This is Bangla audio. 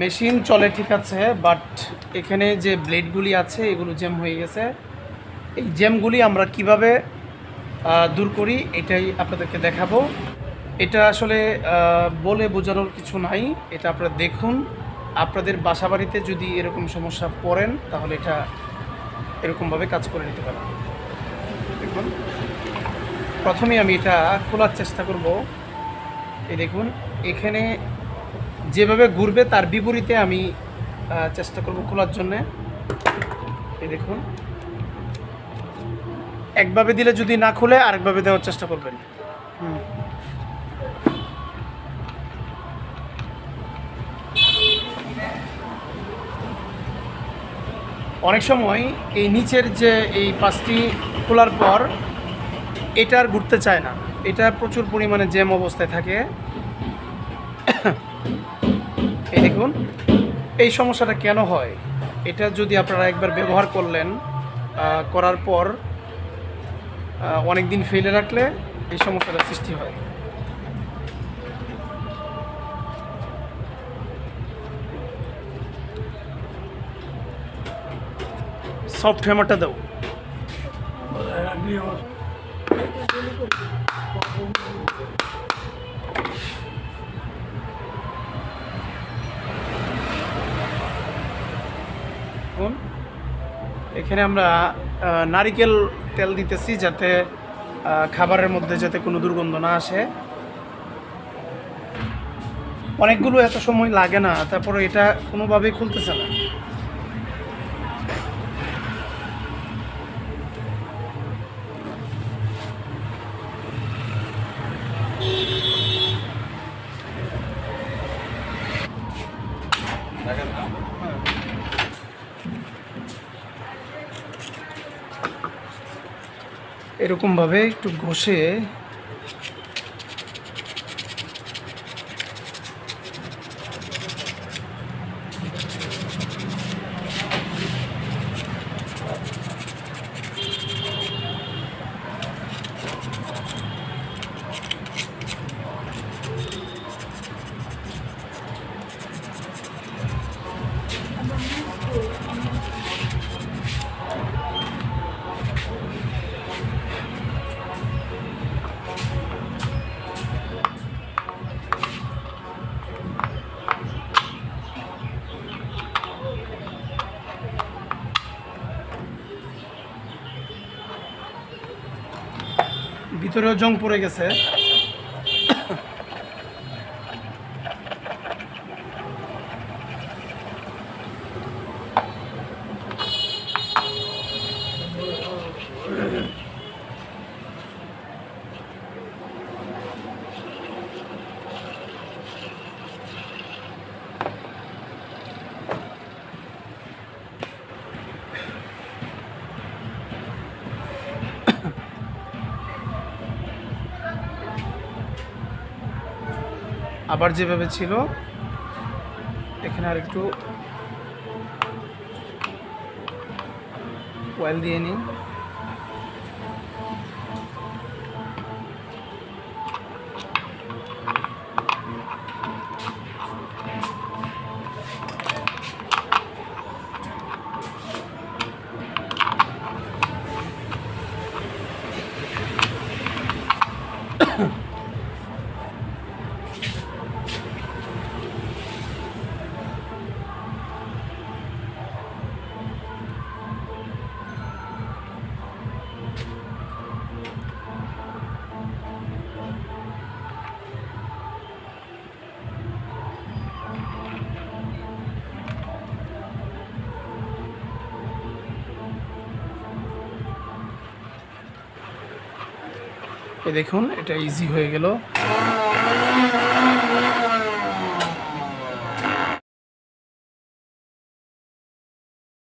মেশিন চলে ঠিক আছে বাট এখানে যে ব্লেডগুলি আছে, এগুলো জ্যাম হয়ে গেছে। এই জ্যামগুলি আমরা কীভাবে দূর করি, এটাই আপনাদেরকে দেখাবো। এটা আসলে বলে বোঝানোর কিছু নাই, এটা আপনারা দেখুন। আপনাদের বাসা বাড়িতে যদি এরকম সমস্যা পড়েন, তাহলে এটা এরকমভাবে কাজ করে নিতে পারেন। দেখুন। প্রথমে আমি এটা খোলার চেষ্টা করব। এই দেখুন, এখানে যেভাবে ঘুরবে তার বিপরীতে আমি চেষ্টা করব খোলার জন্যে। দেখুন। একভাবে দিলে যদি না খুলে, আরেকভাবে দেওয়ার চেষ্টা করবেন। অনেক সময় এই নিচের যে এই পাঁচটি খোলার পর, এটা আর ঘুরতে চায় না। এটা প্রচুর পরিমাণে জ্যাম অবস্থায় থাকে। এই দেখুন, এই সমস্যাটা কেন হয়? এটা যদি আপনারা একবার ব্যবহার করলেন করার পর অনেক দিন ফেলে রাখলে এই সমস্যাটা সৃষ্টি হয়। সফট হ্যামারটা দাও। এখানে আমরা নারিকেল তেল দিতেছি যাতে খাবারের মধ্যে যাতে কোনো দুর্গন্ধ না আসে। অনেকগুলো এত সময় লাগে না তারপরে এটা কোনোভাবেই খুলতেছে না। এরকমভাবে একটু ঘষে ভিতরেও জং পড়ে গেছে। আবার যেভাবে ছিল এখানে আর একটু অয়েল দিয়ে নিই। এই দেখুন এটা ইজি হয়ে গেল।